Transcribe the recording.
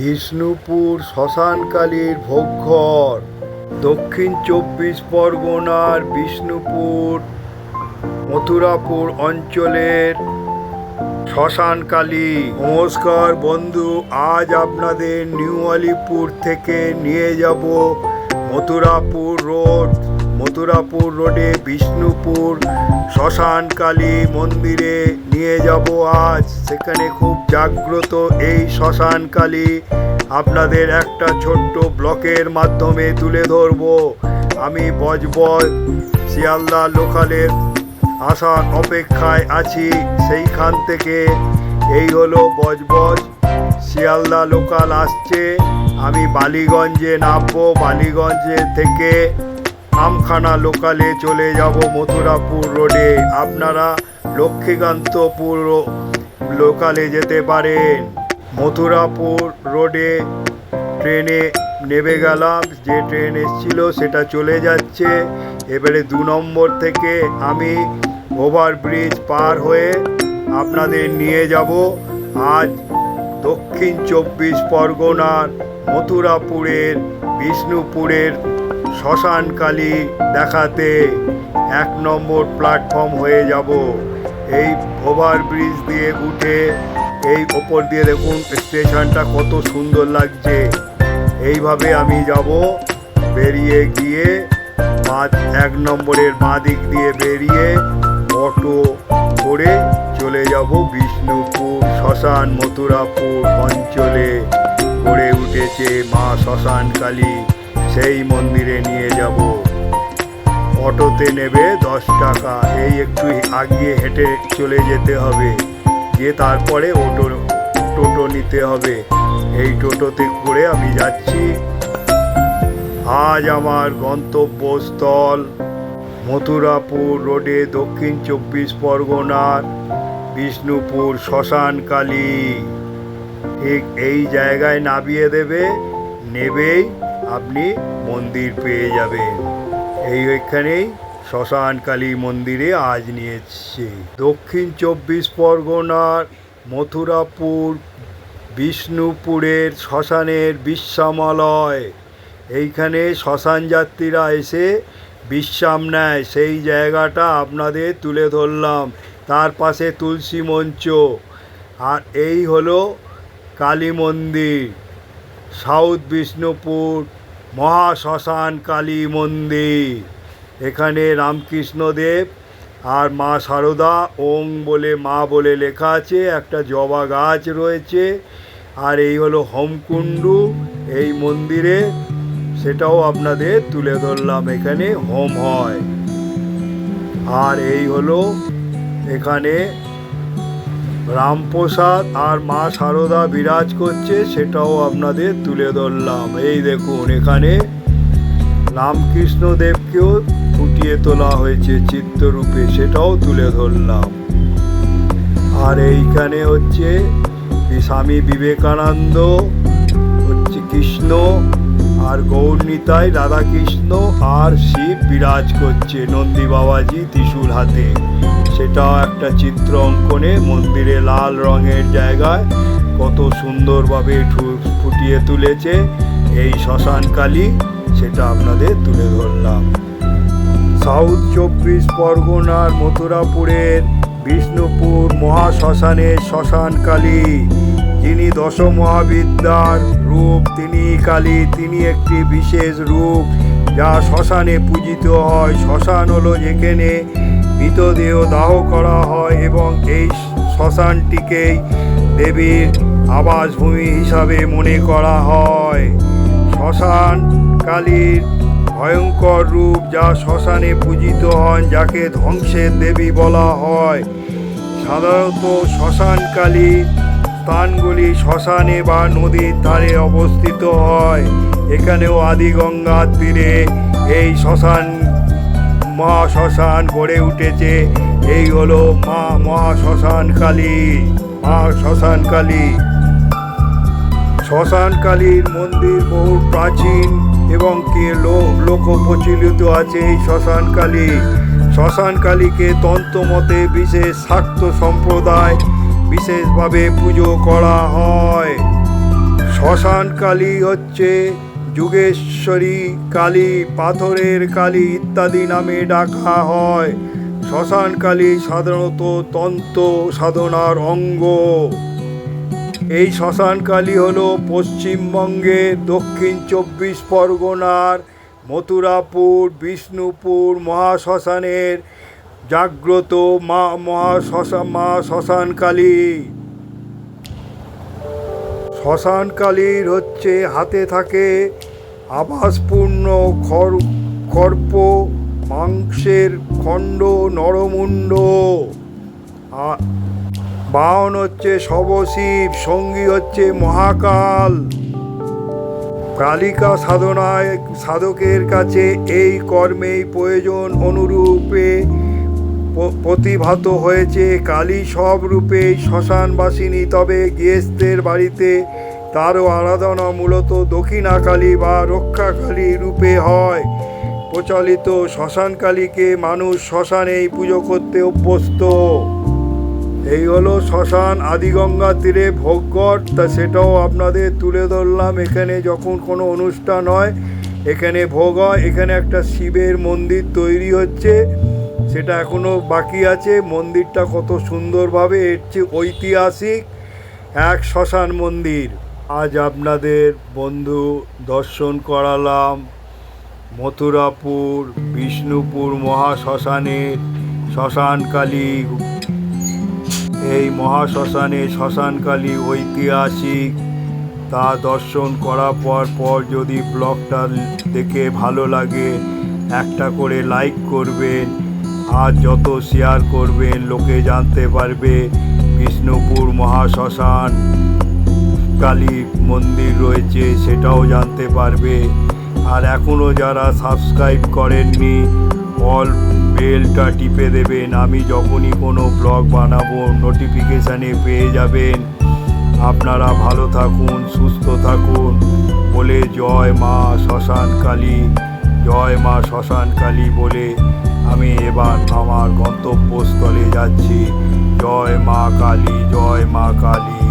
বিষ্ণুপুর শ্মশানকালীর ভোগঘর, দক্ষিণ চব্বিশ পরগনার বিষ্ণুপুর, মথুরাপুর অঞ্চলের শ্মশানকালী। নমস্কার বন্ধু, আজ আপনাদের নিউ আলিপুর থেকে নিয়ে যাব মথুরাপুর রোড। মথুরাপুর রোডে, বিষ্ণুপুর, শ্মশানকালী মন্দিরে নিয়ে যাব আজ। সেখানে খুব জাগ্রত এই শ্মশানকালী। আপনাদের একটা ছোট্ট ব্লকের মাধ্যমে তুলে ধরবো। আমি বজবজ শিয়ালদা লোকালের আসার অপেক্ষায় আছি। সেইখান থেকে এই হলো বজবজ শিয়ালদা লোকাল আসছে। আমি বালিগঞ্জে নামবো। বালিগঞ্জে থেকে আমখানা লোকালে চলে যাব মথুরাপুর রোডে। আপনারা লক্ষ্মীকান্তপুর লোকালে যেতে পারেন। মথুরাপুর রোডে ট্রেনে নেমে গেলাম। যে ট্রেন এসছিল সেটা চলে যাচ্ছে। এবারে দু নম্বর থেকে আমি ওভারব্রিজ পার হয়ে আপনাদের নিয়ে যাব। আজ দক্ষিণ চব্বিশ পরগনার মথুরাপুরের, বিষ্ণুপুরের শ্মশানকালী দেখাতে এক নম্বর প্ল্যাটফর্ম হয়ে যাব। এই ওভার ব্রিজ দিয়ে উঠে এই ওপর দিয়ে দেখুন স্টেশনটা কত সুন্দর লাগছে। এইভাবে আমি যাব, বেরিয়ে গিয়ে বাঁ এক নম্বরের বাঁ দিক দিয়ে বেরিয়ে অটো করে চলে যাব বিষ্ণুপুর, শ্মশান, মথুরাপুর অঞ্চলে। গড়ে উঠেছে মা শ্মশান কালী সেই মন্দিরে নিয়ে যাব। অটোতে নেবে দশ টাকা। এই একটু আগিয়ে হেঁটে চলে যেতে হবে। গিয়ে তারপরে অটো, টোটো নিতে হবে। এই টোটোতে করে আমি যাচ্ছি। আজ আমার গন্তব্যস্থল মথুরাপুর রোডে দক্ষিণ চব্বিশ পরগনার বিষ্ণুপুর শ্মশানকালী ঠিক এই জায়গায় নামিয়ে দেবে, নেবেই আপনি মন্দির পেয়ে যাবেন। এই ওইখানেই শ্মশানকালী মন্দিরে আজ নিয়েছি। দক্ষিণ চব্বিশ পরগনার, মথুরাপুর, বিষ্ণুপুরের শ্মশানের বিশ্রামালয়। এইখানে শ্মশান যাত্রীরা এসে বিশ্রাম নেয়। সেই জায়গাটা আপনাদের তুলে ধরলাম। তার পাশে তুলসী মঞ্চ। আর এই হলো কালী মন্দির। সাউথ বিষ্ণুপুর মহাশ্মশান কালী মন্দির। এখানে রামকৃষ্ণদেব আর মা সারদা ওং বলে মা বলে লেখা আছে, একটা জবা গাছ রয়েছে, আর এই হলো হোমকুণ্ডু, এই মন্দিরে সেটাও আপনাদের তুলে ধরলাম এখানে, হোম হয়। আর এই হলো এখানে রামপ্রসাদ আর মা সারদা বিরাজ করছে, সেটাও আপনাদের তুলে ধরলাম। এই দেখুন, এখানে রামকৃষ্ণ দেবকেও ফুটিয়ে তোলা হয়েছে চিত্ররূপে, সেটাও তুলে ধরলাম। আর এইখানে হচ্ছে স্বামী বিবেকানন্দ, হচ্ছে কৃষ্ণ আর গৌরনীতায় রাধাকৃষ্ণ আর শিব বিরাজ করছে নন্দী বাবাজি ত্রিশূল হাতে। সেটাও একটা চিত্র অঙ্কনে, মন্দিরে লাল রঙের জায়গায় কত সুন্দরভাবে ফুটিয়ে তুলেছে এই শ্মশানকালী, সেটা আপনাদের তুলে ধরলাম। সাউথ চব্বিশ পরগনার মথুরাপুরের বিষ্ণুপুর মহাশ্মশানের শ্মশানকালী। দশ মহাবিদ্যার রূপ, তিনি কালী, তিনি একটি বিশেষ রূপ, যা শ্মশানে পূজিত হয়। শ্মশান হলো যেখানে মৃতদেহ দাহ করা হয় এবং এই শ্মশানটিকেই দেবীর আবাসভূমি হিসাবে মনে করা হয়। শ্মশান কালীর ভয়ঙ্কর রূপ, যা শ্মশানে পূজিত হন, যাকে ধ্বংসের দেবী বলা হয়। সাধারণত শ্মশানকালী স্থানগুলি শ্মশানে বা নদীর ধারে অবস্থিত হয়। এখানেও আদি গঙ্গার তীরে এই শ্মশান মহা শ্মশান গড়ে উঠেছে। এই হলো মা মহা শ্মশান কালী, মা শ্মশান কালী। শ্মশান কালীর মন্দির বহু প্রাচীন এবং কে লোক প্রচলিত আছে এই শ্মশানকালী শ্মশানকালীকে তন্ত্রমতে বিশেষ শাক্ত সম্প্রদায় বিশেষভাবে পুজো করা হয়। শ্মশান কালী হচ্ছে যুগেশ্বরী, কালী, পাথরের কালী ইত্যাদি নামে ডাকা হয়। শ্মশান কালী সাধারণত তন্ত্র সাধনার অঙ্গ। এই শ্মশান কালী হলো পশ্চিমবঙ্গের দক্ষিণ চব্বিশ পরগনার, মথুরাপুর, বিষ্ণুপুর, মহাশ্মশানের জাগ্রত মা মহা মহাশ্মশান মা শ্মশান কালী শ্মশান কালীর হচ্ছে হাতে থাকে আভাসপূর্ণ খর, খর্প, মাংসের খণ্ড, নরমুণ্ড। বাহন হচ্ছে শবশিব সঙ্গী হচ্ছে মহাকাল। কালিকা সাধনায় সাধকের কাছে এই কর্মেই প্রয়োজন অনুরূপে প্রতিভাত হয়েছে কালী সব রূপেই শ্মশানবাসিনী, তবে গৃহস্থের বাড়িতে তারও আরাধনা মূলত দক্ষিণা কালী বা রক্ষাকালী রূপে হয়। প্রচলিত শ্মশান কালীকে মানুষ শ্মশানেই পুজো করতে অভ্যস্ত। এই হলো শ্মশান আদিগঙ্গা তীরে ভোগগড় তা সেটাও আপনাদের তুলে ধরলাম। এখানে যখন কোনো অনুষ্ঠান হয়, এখানে ভোগ হয়, এখানে একটা শিবের মন্দির তৈরি হচ্ছে। সেটা এখনও বাকি আছে। মন্দিরটা কত সুন্দরভাবে, এর চেয়ে ঐতিহাসিক এক শ্মশান মন্দির। আজ আপনাদের বন্ধু দর্শন করালাম মথুরাপুর, বিষ্ণুপুর মহাশ্মশানের শ্মশানকালী। এই মহাশ্মশানে শ্মশানকালী ঐতিহাসিক। তা দর্শন করার পর পর যদি ব্লগটা দেখে ভালো লাগে, একটা করে লাইক করবেন। আর যত শেয়ার করবেন লোকে জানতে পারবে, বিষ্ণুপুর মহাশ্মশান কালী মন্দির রয়েছে, সেটাও জানতে পারবে। আর এখনও যারা সাবস্ক্রাইব করেননি অল বেলটা টিপে দেবেন। আমি যখনই কোনো ব্লগ বানাবো নোটিফিকেশানে পেয়ে যাবেন। আপনারা ভালো থাকুন, সুস্থ থাকুন। বলে জয় মা শ্মশান কালী, জয় মা শ্মশান কালী বলে আমি এবার আমার গন্তব্যস্থলে যাচ্ছি। জয় মা কালী জয় মা কালী।